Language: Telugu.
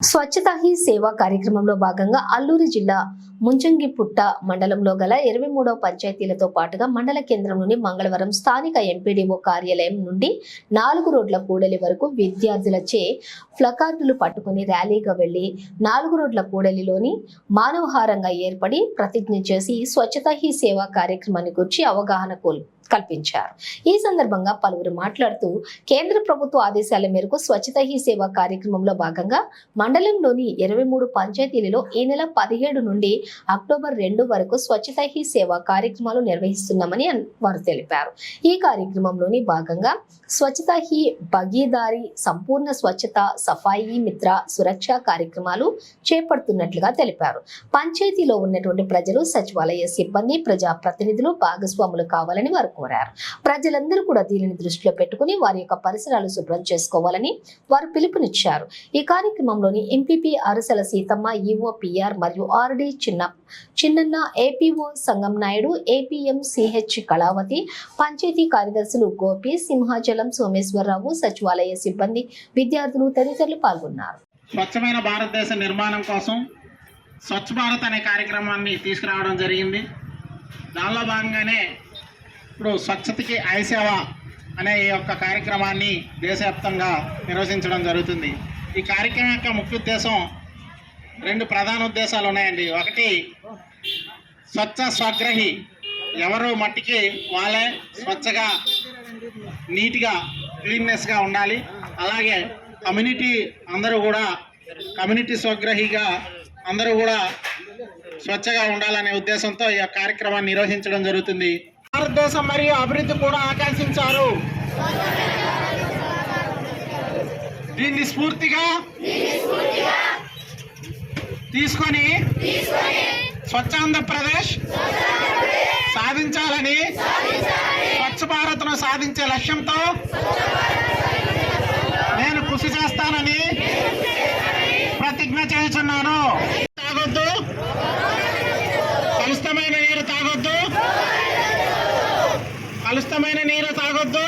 స్వచ్ఛత హీ సేవా కార్యక్రమంలో భాగంగా అల్లూరు జిల్లా ముంచంగిపుట్ట మండలంలో గల ఇరవై మూడవ పంచాయతీలతో పాటుగా మండల కేంద్రంలోని మంగళవారం స్థానిక ఎంపీడీఓ కార్యాలయం నుండి నాలుగు రోడ్ల కూడలి వరకు విద్యార్థులచే ఫ్లకార్డులు పట్టుకుని ర్యాలీగా వెళ్ళి నాలుగు రోడ్ల కూడలిలోని మానవహారంగా ఏర్పడి ప్రతిజ్ఞ చేసి స్వచ్ఛతా హీ సేవా కార్యక్రమాన్ని గురించి అవగాహన కోల్ కల్పించారు. ఈ సందర్భంగా పలువురు మాట్లాడుతూ కేంద్ర ప్రభుత్వ ఆదేశాల మేరకు స్వచ్ఛత హీ సేవ కార్యక్రమంలో భాగంగా మండలంలోని ఇరవై మూడు పంచాయతీలలో ఈ నెల పదిహేడు నుండి అక్టోబర్ రెండు వరకు స్వచ్ఛత హీ సేవ కార్యక్రమాలు నిర్వహిస్తున్నామని వారు తెలిపారు. ఈ కార్యక్రమంలోని భాగంగా స్వచ్ఛత హీ భగీదారి సంపూర్ణ స్వచ్ఛత సఫాయి మిత్ర సురక్ష కార్యక్రమాలు చేపడుతున్నట్లుగా తెలిపారు. పంచాయతీలో ఉన్నటువంటి ప్రజలు సచివాలయ సిబ్బంది ప్రజా ప్రతినిధులు భాగస్వాములు కావాలని వారు కోరారు. ప్రజలందరూ కూడా దీనిని దృష్టిలో పెట్టుకుని వారి యొక్క పరిసరాలు శుభ్రం చేసుకోవాలని వారు పిలుపునిచ్చారు. ఈ కార్యక్రమంలోని MPP Arasala Seethamma EO PR మరియు RD Chinna Chinnanna APO Sangam Naidu APM CH Kalavathi panchayat కార్యదర్శులు గోపి సింహాచలం సోమేశ్వరరావు సచివాలయ సిబ్బంది విద్యార్థులు తదితరులు పాల్గొన్నారు. స్వచ్ఛమైన భారతదేశ నిర్మాణం కోసం స్వచ్ఛ భారత్ అనే కార్యక్రమాన్ని తీసుకురావడం జరిగింది. దానిలో భాగంగానే ఇప్పుడు స్వచ్ఛతకి ఐసేవ అనే ఈ యొక్క కార్యక్రమాన్ని దేశవ్యాప్తంగా నిర్వహించడం జరుగుతుంది. ఈ కార్యక్రమం యొక్క ముఖ్య ఉద్దేశం రెండు ప్రధాన ఉద్దేశాలు ఉన్నాయండి. ఒకటి స్వచ్ఛ స్వగ్రహి. ఎవరు మట్టికి వాళ్ళే స్వచ్ఛగా నీట్గా క్లీన్నెస్గా ఉండాలి. అలాగే కమ్యూనిటీ అందరూ కూడా కమ్యూనిటీ స్వగ్రహిగా అందరూ కూడా స్వచ్ఛగా ఉండాలనే ఉద్దేశంతో ఈ కార్యక్రమాన్ని నిర్వహించడం జరుగుతుంది. భారతదేశం మరియు అభివృద్ధి కూడా ఆకాంక్షించారు. దీన్ని స్ఫూర్తిగా తీసుకొని స్వచ్ఛాంధ్రప్రదేశ్ సాధించాలని స్వచ్ఛ భారత్ను సాధించే లక్ష్యంతో నేను కృషి చేస్తానని ప్రతిజ్ఞ చేస్తున్నాను. కలుస్తమైన నీరు తాగొద్దు.